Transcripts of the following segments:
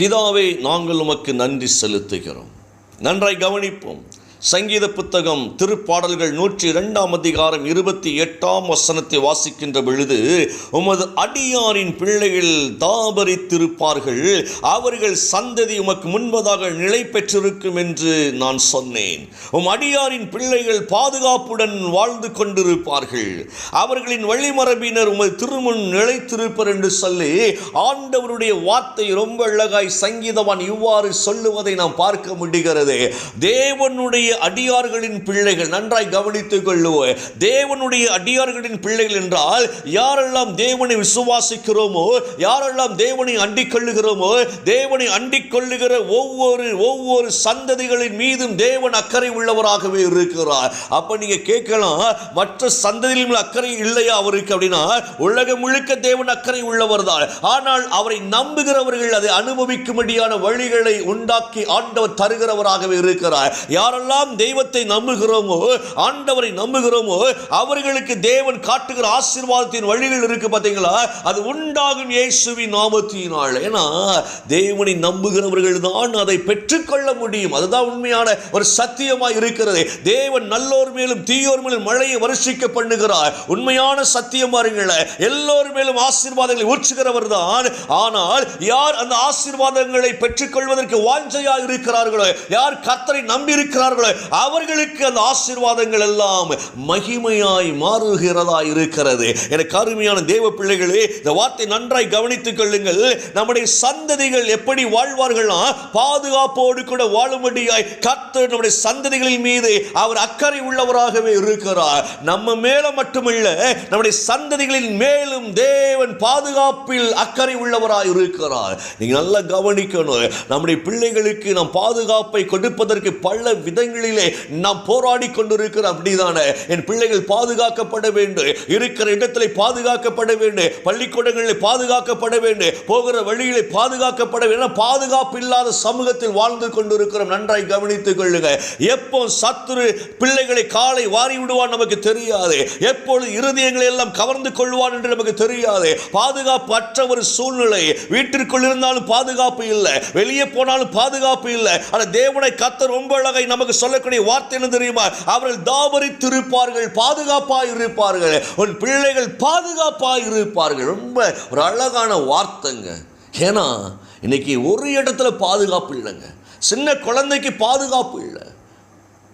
பிதாவே நாங்கள் உமக்கு நன்றி செலுத்துகிறோம். நன்றாய் கவனிப்போம். சங்கீத புத்தகம் திருப்பாடல்கள் நூற்றி இரண்டாம் அதிகாரம் இருபத்தி எட்டாம் வசனத்தை வாசிக்கின்ற பொழுது உமது அடியாரின் பிள்ளைகள் தாபரித்திருப்பார்கள். அவர்கள் சந்ததி உமக்கு முன்பதாக நிலை பெற்றிருக்கும் என்று நான் சொன்னேன். உம் அடியாரின் பிள்ளைகள் பாதுகாப்புடன் வாழ்ந்து கொண்டிருப்பார்கள். அவர்களின் வழிமரபினர் உமது திருமுன் நிலைத்திருப்பர் என்று சொல்லி ஆண்டவருடைய வார்த்தை ரொம்ப அழகாய் சங்கீதவான் இவ்வாறு சொல்லுவதை நாம் பார்க்க முடிகிறது. தேவனுடைய அடியார்களின் பிள்ளைகள் நன்றாய் கவனித்துக் கொள்ளுவோம். தேவனுடைய அடியார்களின் பிள்ளைகள் என்றால் யாரெல்லாம் தேவனை விசுவாசிக்கிறோமோ யாரெல்லாம் தேவனை அண்டிக் கொள்ளுகிறோமோ தேவனை அண்டிக் கொள்ளுகிற ஒவ்வொரு ஒவ்வொரு சந்ததிகளின் மீதும் தேவன் அக்கறை உள்ளவராகவே இருக்கிறார். அப்ப நீங்க கேட்கலாம் மற்ற சந்ததியில் அக்கறை இல்லையா அவருக்கு அப்படின்னா உலகம் முழுக்க தேவன் அக்கறை உள்ளவர் தான் ஆனால் அவரை நம்புகிறவர்கள் அதை அனுபவிக்கும்படியான வழிகளை உண்டாக்கி ஆண்டவர் தருகிறவராகவே இருக்கிறார். யாரெல்லாம் தெய்வத்தை நம்புகிறோமோ ஆண்டவரை நம்புகிறோமோ அவர்களுக்கு தேவன் காட்டுகிற ஆசீர்வாதத்தின் வழிகள் இருக்கு பார்த்தீங்களா? அது உண்டாகும் இயேசுவின் நாமத்தினால். ஏன்னா தேவனை நம்புகிறவர்கள் தான் அதை பெற்றுக்கொள்ள முடியும். அதுதான் உண்மையான ஒரு சத்தியமாய் இருக்கிறது. தேவன் நல்லோர் மேலும் தீயோர் மேலும் மழையை வருஷிக்க பண்ணுகிறார் உண்மையான சத்தியம் பாருங்கள எல்லோர் மேலும் ஆசீர்வாதங்களை ஊற்றுகிறவர் தான் ஆனால் யார் அந்த ஆசீர்வாதங்களை பெற்றுக்கொள்வதற்கு வாஞ்சையாக இருக்கிறார்களோ யார் கர்த்தரை நம்பி இருக்கிறார்களோ அவர்களுக்கு அந்த ஆசீர்வாதங்கள் எல்லாம் மகிமையாய் மாறுகிறதா இருக்கிறது. எனக்கு அருமையான தேவ பிள்ளைகளே இந்த வார்த்தை நன்றாய் கவனித்துக் கொள்ளுங்கள். நம்முடைய சந்ததிகள் எப்படி வாழ்வார்கள்னா பாதுகாப்போடு கூட வாழும்படியாய் கர்த்தர் நம்முடைய சந்ததிகளின் மீது அவர் அக்கறை உள்ளவராகவே இருக்கிறார். நம்ம மேல மட்டுமல்ல நம்முடைய சந்ததிகளின் மேலும் தேவன் பாதுகாப்பில் அக்கறை உள்ளவராய் இருக்கிறார். நீங்க நல்லா கவனிக்கணும். நம்முடைய பிள்ளைகளுக்கு நாம் பாதுகாப்பை கொடுப்பதற்கு பல விதங்களிலே நாம் போராடி கொண்டிருக்கிறோம் அப்படிதானே? என் பிள்ளைகள் பாதுகாக்கப்பட வேண்டும். இருக்கிற இடத்துல பாதுகாக்கப்பட வேண்டும். பள்ளிக்கூடங்களில் பாதுகாக்கப்பட வேண்டும். போகிற வழிகளை பாதுகாக்கப்பட வேண்டும். பாதுகாப்பு இல்லாத சமூகத்தில் வாழ்ந்து கொண்டிருக்கிறோம். நன்றாய் கவனித்துக் கொள்ளுங்க. எப்போ சத்துரு பிள்ளைகளை காலை வாரி விடுவான் நமக்கு தெரியாது. எப்பொழுது இருதயங்களை எல்லாம் கவர்ந்து கொள்வான் என்று நமக்கு தெரியாது. பாதுகாப்பு அற்ற ஒரு சூழ்நிலை. வீட்டிற்குள் இருந்தாலும் பாதுகாப்பு இல்லை. வெளியே போனாலும் பாதுகாப்பு இல்லை. ஆனால் தேவனை கத்தர் ரொம்ப அழகை நமக்கு சொல்லக்கூடிய வார்த்தை என்ன தெரியுமா? அவர்கள் தாபரித்திருப்பார்கள் பாதுகாப்பாக இருப்பார்கள் உன் பிள்ளைகள் பாதுகாப்பாக இருப்பார்கள் ரொம்ப ஒரு அழகான வார்த்தைங்க. ஏன்னா இன்னைக்கு ஒரு இடத்துல பாதுகாப்பு இல்லைங்க. சின்ன குழந்தைக்கு பாதுகாப்பு இல்லை.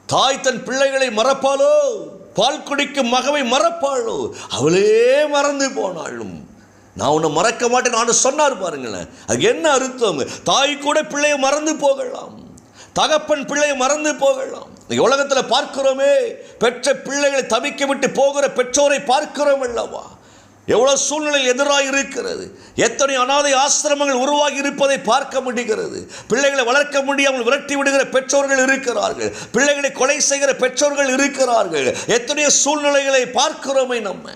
தாய் தன் பிள்ளைகளை மறப்பாளோ? பால் குடிக்கும் மகவை மறப்பாளோ? அவளே மறந்து போனாலும். நான் உன்னை மறக்க மாட்டேன். நான் சொன்னார் பாருங்களேன். அது என்ன அர்த்தம்? தாய் கூட பிள்ளையை மறந்து போகலாம். தகப்பன் பிள்ளையை மறந்து போகலாம். உலகத்தில் பார்க்கிறோமே பெற்ற பிள்ளைகளை தவிக்க விட்டு போகிற பெற்றோரை பார்க்கிறோம் அல்லவா? எவ்வளோ சூழ்நிலை எதிராக இருக்கிறது. எத்தனை அனாதை ஆசிரமங்கள் உருவாகி இருப்பதை பார்க்க முடிகிறது. பிள்ளைகளை வளர்க்க முடியாமல் விரட்டி விடுகிற பெற்றோர்கள் இருக்கிறார்கள். பிள்ளைகளை கொலை செய்கிற பெற்றோர்கள் இருக்கிறார்கள். எத்தனையோ சூழ்நிலைகளை பார்க்கிறோமே நம்ம.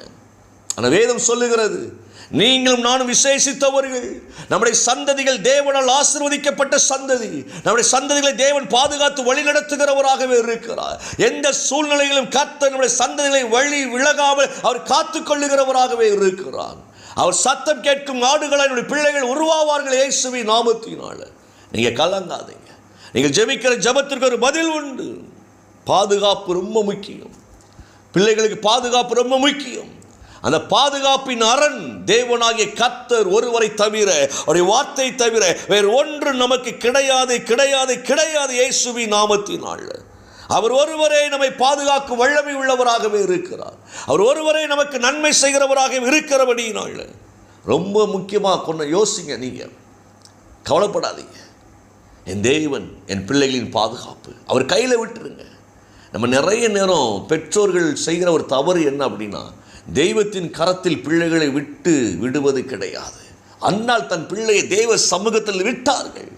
ஆனால் வேதம் சொல்லுகிறது நீங்களும் நானும் விசேஷித்தவர்கள். நம்முடைய சந்ததிகள் தேவனால் ஆசிர்வதிக்கப்பட்ட சந்ததி. நம்முடைய சந்ததிகளை தேவன் பாதுகாத்து வழி நடத்துகிறவராகவே இருக்கிறார். எந்த சூழ்நிலையிலும் கத்த நம்முடைய சந்ததிகளை வழி விலகாமல் அவர் காத்துக்கொள்ளுகிறவராகவே இருக்கிறார். அவர் சத்தம் கேட்கும் நாடுகளை என்னுடைய பிள்ளைகள் உருவாவார்கள் இயேசுவி நாமத்தினால. நீங்க கலங்காதீங்க. நீங்கள் ஜெபிக்கிற ஜெபத்திற்கு ஒரு பதில் உண்டு. பாதுகாப்பு ரொம்ப முக்கியம். பிள்ளைகளுக்கு பாதுகாப்பு ரொம்ப முக்கியம். அந்த பாதுகாப்பின் அரண் தேவனாகிய கத்தர் ஒருவரை தவிர அவருடைய வார்த்தை தவிர வேறு ஒன்று நமக்கு கிடையாது கிடையாது கிடையாது இயேசுவி நாமத்தினால். அவர் ஒருவரே நம்மை பாதுகாக்கும் வல்லமை உள்ளவராகவே இருக்கிறார். அவர் ஒருவரே நமக்கு நன்மை செய்கிறவராக இருக்கிறபடியினால். ரொம்ப முக்கியமாக கொண்ட யோசிங்க நீங்கள் கவலைப்படாதீங்க. என் தேவன் என் பிள்ளைகளின் பாதுகாப்பு. அவர் கையில் விட்டுருங்க. நம்ம நிறைய நேரம் பெற்றோர்கள் செய்கிற ஒரு தவறு என்ன அப்படின்னா தெய்வத்தின் கரத்தில் பிள்ளைகளை விட்டு விடுவது கிடையாது. அன்னால் தன் பிள்ளையை தெய்வ சமூகத்தில் விட்டார்கள்.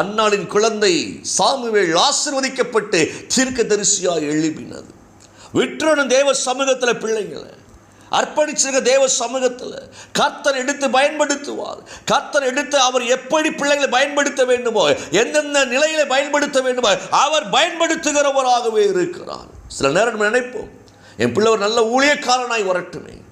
அன்னாளின் குழந்தை சாமுவேல் ஆசிர்வதிக்கப்பட்டு தீர்க்கதரிசியாக எழுப்பினது விட்டுறணும் தேவ சமூகத்தில் பிள்ளைங்களை அர்ப்பணிச்சிருக்க தேவ சமூகத்தில் கர்த்தர் எடுத்து பயன்படுத்துவார். கர்த்தர் எடுத்து அவர் எப்படி பிள்ளைகளை பயன்படுத்த வேண்டுமோ எந்தெந்த நிலையில பயன்படுத்த வேண்டுமோ அவர் பயன்படுத்துகிறவராகவே இருக்கிறார். சில நேரம் நினைப்போம் என் பிள்ளை ஒரு நல்ல ஊழியக்காரனாய் வரட்டுமே.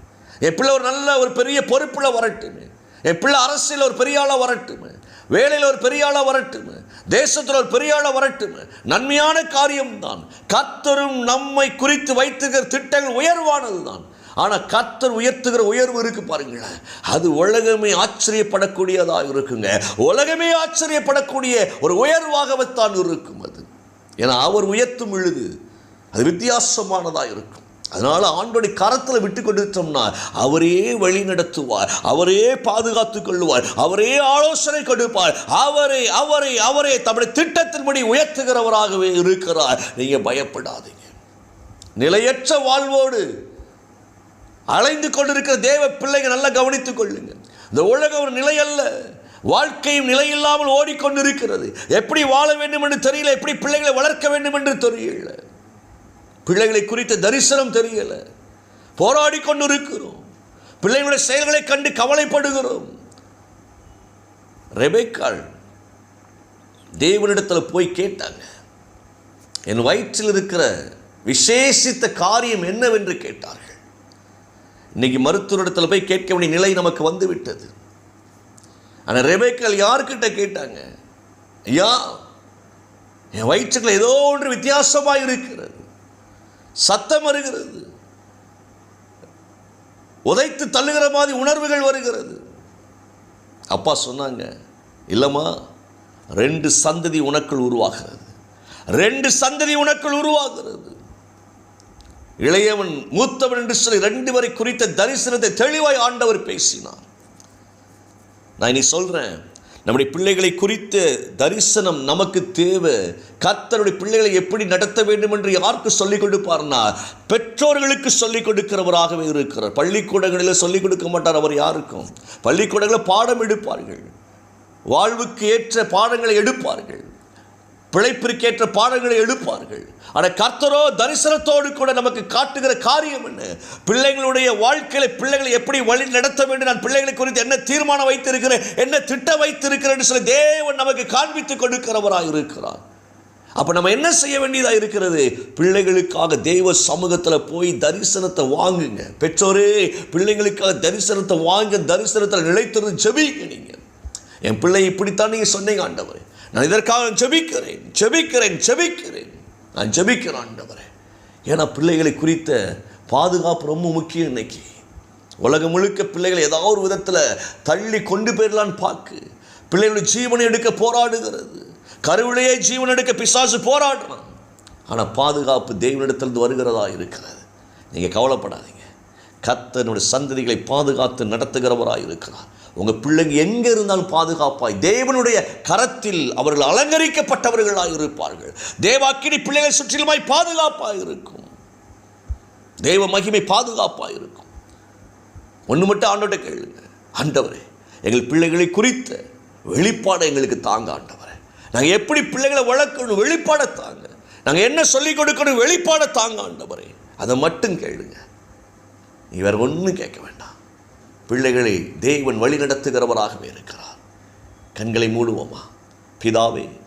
என் பிள்ளை ஒரு நல்ல ஒரு பெரிய பொறுப்பில் வரட்டுமே. என் பிள்ளை அரசியல் ஒரு பெரிய ஆளாக வரட்டுமே. வேலையில் ஒரு பெரிய ஆளா வரட்டுமே. தேசத்தில் ஒரு பெரிய ஆளா வரட்டுமே. நன்மையான காரியம்தான். கத்தரும் நம்மை குறித்து வைத்துக்கிற திட்டங்கள் உயர்வானது தான் ஆனால் கத்தர் உயர்த்துகிற உயர்வு இருக்கு பாருங்களேன். அது உலகமே ஆச்சரியப்படக்கூடியதாக இருக்குங்க. உலகமே ஆச்சரியப்படக்கூடிய ஒரு உயர்வாகத்தான் இருக்கும் அது. ஏன்னா அவர் உயர்த்தும் எழுது அது வித்தியாசமானதாக இருக்கும். அதனால் ஆண்டோடைய கரத்தில் விட்டு கொடுத்தோம்னா அவரே வழி நடத்துவார் அவரே பாதுகாத்து கொள்வார் அவரே ஆலோசனை கொடுப்பார். அவரே அவரே அவரே தம்முடைய திட்டத்தின்படி உயர்த்துகிறவராகவே இருக்கிறார். நீங்கள் பயப்படாதீங்க. நிலையற்ற வாழ்வோடு அலைந்து கொண்டிருக்கிற தேவ பிள்ளைங்க நல்லா கவனித்துக் கொள்ளுங்க. இந்த உலகம் ஒரு நிலை அல்ல. வாழ்க்கையும் நிலையில்லாமல் ஓடிக்கொண்டிருக்கிறது. எப்படி வாழ வேண்டும் என்று தெரியல எப்படி பிள்ளைகளை வளர்க்க வேண்டும் என்று தெரியல. பிள்ளைகளை குறித்த தரிசனம் தெரியலை. போராடி கொண்டிருக்கிறோம். பிள்ளைகளுடைய செயல்களை கண்டு கவலைப்படுகிறோம். ரெபேக்கால் தேவனிடத்தில் போய் கேட்டாங்க. என் வயிற்றில் இருக்கிற விசேஷித்த காரியம் என்னவென்று கேட்டார்கள். இன்னைக்கு மருத்துவரிடத்தில் போய் கேட்க வேண்டிய நிலை நமக்கு வந்து விட்டது ஆனால் ரெபேக்காள் யார்கிட்ட கேட்டாங்க? ஐயா என் வயிற்றுக்குள்ள ஏதோ ஒன்று வித்தியாசமாக இருக்கிறது. சத்தம் வருகிறது. உதைத்து தள்ளுகிற மாதிரி உணர்வுகள் வருகிறது. அப்பா சொன்னாங்க இல்லைம்மா ரெண்டு சந்ததி உனக்குள் உருவாகிறது. ரெண்டு சந்ததி உனக்குள் உருவாகிறது. இளையவன் மூத்தவன் என்று சொல்லி ரெண்டு வரை குறித்த தரிசனத்தை தெளிவாய் ஆண்டவர் பேசினார். நான் இனி சொல்றேன் நம்முடைய பிள்ளைகளை குறித்த தரிசனம் நமக்கு தேவை. கர்த்தருடைய பிள்ளைகளை எப்படி நடத்த வேண்டும் என்று யாருக்கு சொல்லிக் கொடுப்பார்னா பெற்றோர்களுக்கு சொல்லிக் கொடுக்கிறவராகவே இருக்கிறார். பள்ளிக்கூடங்களில் சொல்லிக் கொடுக்க மாட்டார் அவர் யாருக்கும். பள்ளிக்கூடங்களில் பாடம் எடுப்பார்கள். வாழ்வுக்கு ஏற்ற பாடங்களை எடுப்பார்கள். பிழைப்பிற்கேற்ற பாடங்களை எழுப்பார்கள். ஆனால் கர்த்தரோ தரிசனத்தோடு கூட நமக்கு காட்டுகிற காரியம் என்ன? பிள்ளைங்களுடைய வாழ்க்கையில பிள்ளைகளை எப்படி வழி நடத்த வேண்டும்? நான் பிள்ளைகளை குறித்து என்ன தீர்மானம் வைத்திருக்கிறேன்? என்ன திட்டம் வைத்திருக்கிறேன் சொல்லி தேவன் நமக்கு காண்பித்துக் கொடுக்கிறவராக இருக்கிறார். அப்போ நம்ம என்ன செய்ய வேண்டியதாக இருக்கிறது? பிள்ளைகளுக்காக தெய்வ சமூகத்தில் போய் தரிசனத்தை வாங்குங்க. பெற்றோரே பிள்ளைங்களுக்காக தரிசனத்தை வாங்க தரிசனத்தில் நிலைத்திருந்து ஜெபிங்க நீங்கள் என் பிள்ளை இப்படித்தான் நீங்கள் சொன்னீங்க ஆண்டவர். நான் இதற்காக ஜபிக்கிறேன் ஜபிக்கிறேன் ஜபிக்கிறேன். நான் ஜெபிக்கிறேன் ஆண்டவரே ஏன்னா பிள்ளைகளை குறித்த பாதுகாப்பு ரொம்ப முக்கியம் இன்னைக்கு. உலகம் முழுக்க பிள்ளைகளை ஏதாவது ஒரு விதத்தில் தள்ளி கொண்டு போயிடலான்னு பார்க்கு. பிள்ளைகளுடைய ஜீவனை எடுக்க போராடுகிறது. கருவிலேயே ஜீவன் எடுக்க பிசாசு போராடுறான். ஆனால் பாதுகாப்பு தெய்வனிடத்திலிருந்து வருகிறதா இருக்கிறது? நீங்கள் கவலைப்படாதீங்க. கத்தனுடைய சந்ததிகளை பாதுகாத்து நடத்துகிறவராக இருக்கிறார். உங்கள் பிள்ளைங்க எங்கே இருந்தாலும் பாதுகாப்பாய். தேவனுடைய கரத்தில் அவர்கள் அலங்கரிக்கப்பட்டவர்களாக இருப்பார்கள். தேவாக்கினி பிள்ளைகளை சுற்றிலுமாய் பாதுகாப்பாக இருக்கும். தேவ மகிமை பாதுகாப்பாக இருக்கும். ஒன்று மட்டும் ஆண்டோட கேளுங்க. ஆண்டவரே எங்கள் பிள்ளைகளை குறித்த வெளிப்பாடை எங்களுக்கு தாங்க ஆண்டவரே. நாங்கள் எப்படி பிள்ளைகளை வளர்க்கணும் வெளிப்பாடை தாங்க. நாங்கள் என்ன சொல்லிக் கொடுக்கணும் வெளிப்பாடை தாங்க ஆண்டவரே. அதை மட்டும் கேளுங்க. நீ ஒன்றும் கேட்க வேண்டாம். பிள்ளைகளை தேவன் வழி நடத்துகிறவராகவே இருக்கிறார். கண்களை மூடுவோமா? பிதாவே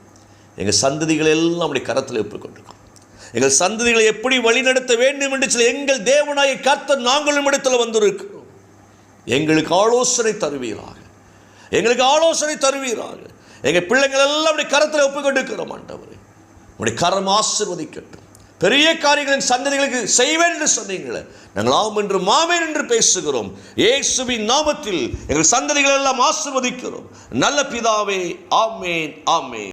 எங்கள் சந்ததிகளை எல்லாம் அப்படி கரத்தில் ஒப்புக்கொண்டிருக்கோம் எங்கள் சந்ததிகளை எப்படி வழிநடத்த வேண்டும் என்று சொல்லி எங்கள் தேவனாய கர்த்த நாங்களும் இடத்துல வந்திருக்கிறோம். எங்களுக்கு ஆலோசனை தருவீராக. எங்களுக்கு ஆலோசனை தருவீராக. எங்கள் பிள்ளைகள் எல்லாம் அப்படி கரத்தில் ஒப்புக்கொண்டிருக்கிறோம் ஆண்டவர். உடைய கரம் ஆசிர்வதிக்கட்டும். பெரிய காரியங்களின் சந்ததிகளுக்கு செய்வேன் என்று சொன்னீங்களே. நாங்கள் ஆம் என்று மாமேன் என்று பேசுகிறோம். இயேசுவின் நாமத்தில் எங்கள் சந்ததிகள் எல்லாம் ஆசிர்வதிக்கிறோம். நல்ல பிதாவே ஆமேன் ஆமேன்.